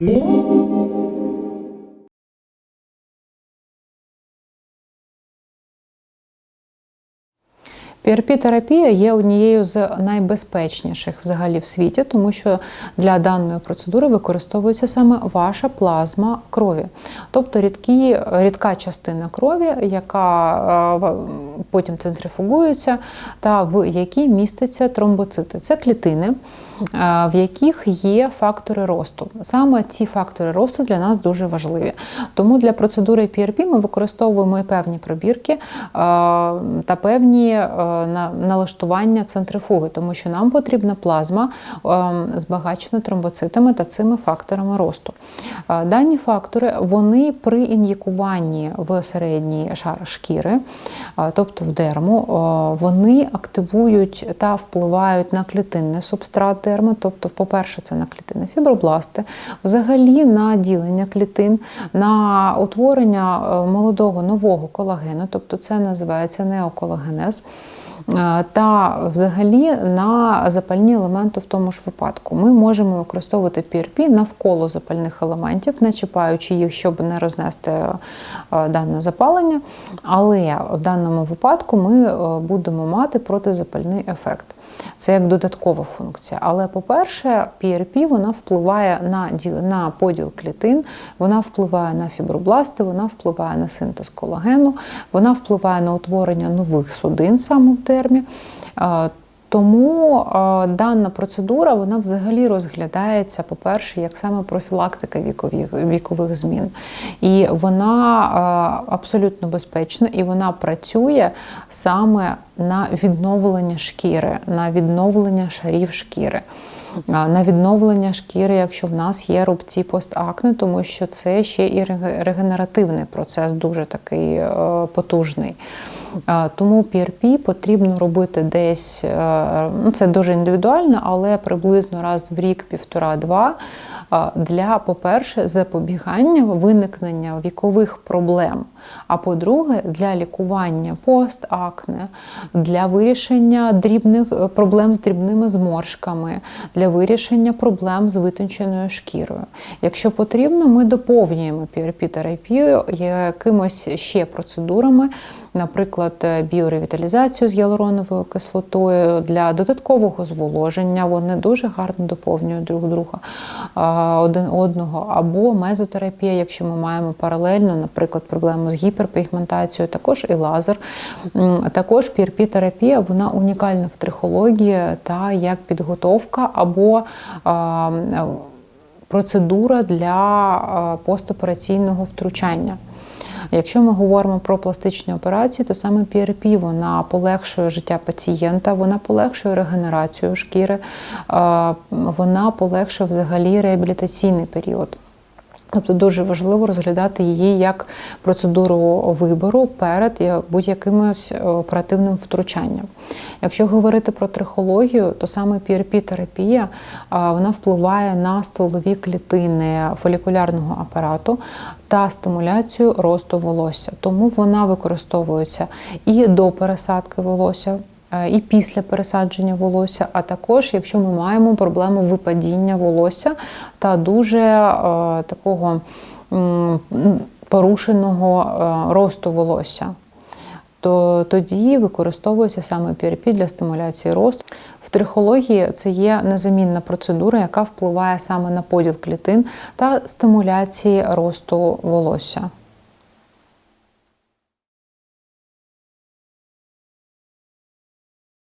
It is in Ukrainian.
Música PRP-терапія є однією з найбезпечніших взагалі в світі, тому що для даної процедури використовується саме ваша плазма крові, тобто рідкі, рідка частина крові, яка е, потім центрифугується, та в якій містяться тромбоцити. Це клітини, е, в яких є фактори росту. Саме ці фактори росту для нас дуже важливі. Тому для процедури PRP ми використовуємо і певні пробірки е, та певні налаштування центрифуги, тому що нам потрібна плазма е, збагачена тромбоцитами та цими факторами росту. Е, Дані фактори вони при ін'єкуванні в середній шар шкіри, е, тобто в дерму, е, вони активують та впливають на клітинний субстрат дерми, тобто, по-перше, це на клітини фібробласти, взагалі на ділення клітин, на утворення молодого нового колагену, тобто це називається неоколагенез. Е, Та взагалі на запальні елементи в тому ж випадку. Ми можемо використовувати PRP навколо запальних елементів, не чіпаючи їх, щоб не рознести е, дане запалення. Але в даному випадку ми е, будемо мати протизапальний ефект. Це як додаткова функція. Але, по-перше, PRP вона впливає на, на поділ клітин, вона впливає на фібробласти, вона впливає на синтез колагену, вона впливає на утворення нових судин саме в дермі. Е, Тому е, дана процедура вона взагалі розглядається, по-перше, як саме профілактика вікових, вікових змін. І вона е, абсолютно безпечна і вона працює саме на відновлення шкіри, на відновлення шарів шкіри. На відновлення шкіри, якщо в нас є рубці постакне, тому що це ще і регенеративний процес, дуже такий потужний. Тому PRP потрібно робити десь, е, ну це дуже індивідуально, але приблизно раз в рік, півтора-два, для, по-перше, запобігання виникнення вікових проблем. А по-друге, для лікування постакне, для вирішення дрібних е, проблем з дрібними зморшками, для вирішення проблем з витонченою шкірою. Якщо потрібно, ми доповнюємо PRP-терапію якимось ще процедурами, наприклад, е, біоревіталізацію з гіалуроновою кислотою для додаткового зволоження. Вони дуже гарно доповнюють друг друга один одного, або мезотерапія, якщо ми маємо паралельно, наприклад, проблему з гіперпігментацією, також і лазер. Також PRP-терапія вона унікальна в трихології та як підготовка або процедура для постопераційного втручання. Якщо ми говоримо про пластичні операції, то саме PRP вона полегшує життя пацієнта, вона полегшує регенерацію шкіри, е, вона полегшує взагалі реабілітаційний період. Тобто дуже важливо розглядати її як процедуру вибору перед е, будь-якимось е, оперативним втручанням. Якщо говорити про трихологію, то саме PRP-терапія вона впливає на стволові клітини фолікулярного апарату та стимуляцію росту волосся. Тому вона використовується і до пересадки волосся. Е, І після пересадження волосся, а також якщо ми маємо проблему випадіння волосся та дуже е, такого порушеного е, росту волосся, то тоді використовується саме PRP для стимуляції росту. В трихології це є незамінна процедура, яка впливає саме на поділ клітин та стимуляції росту волосся.